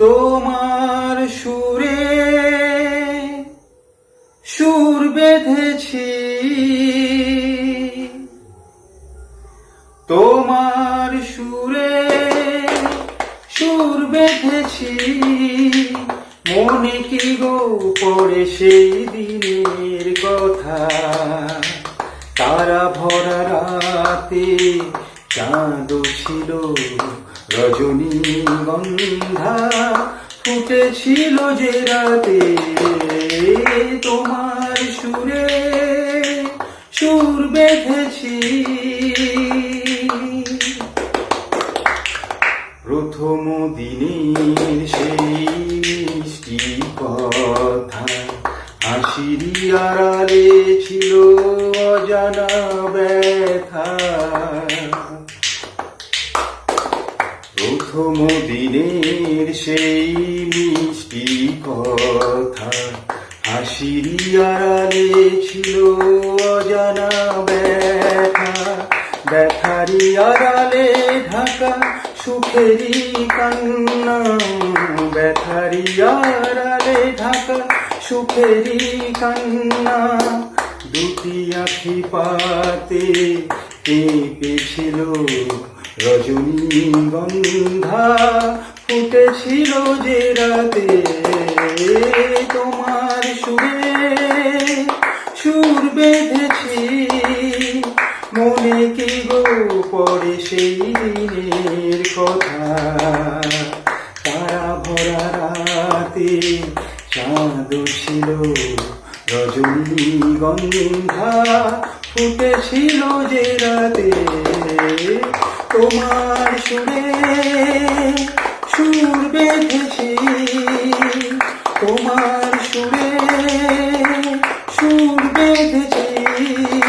তোমার সুরে সুর বেঁধেছি। তোমার সুরে সুর বেঁধেছি। মনে কি গো পড়ে সেই দিনের কথা? তারা ভরা রাতে চাঁদ ছিল রজনী গন্ধা ফুটেছিল যে রাতে। তোমার সুরে সুর বেঁধেছি। প্রথম দিনের সেই মিষ্টি কথা, হাসিরি আড়ালে ছিল অজানা ব্যথা। প্রথম দিনের সেই মিষ্টি কথা। হাসিরি আড়ালে ছিল অজানা ব্যথা। ব্যথারি আড়ালে ঢাকা, সুখেরি কান্না। ব্যথারি আড়ালে ঢাকা, সুখেরি কান্না। দুটি আখি পাতে রজনী গন্ধা ফুটেছিল যে রাতে। তোমার সুরে সুর বেঁধেছি। মনে কি গো পড়ে সেই দিনের কথা? তারা ভরা রাতে চাঁদ ছিল রজনী গন্ধা ফুটেছিল যে রাতে। তোমার সুরে সুর বেঁধেছি। তোমার সুরে সুর বেঁধেছি।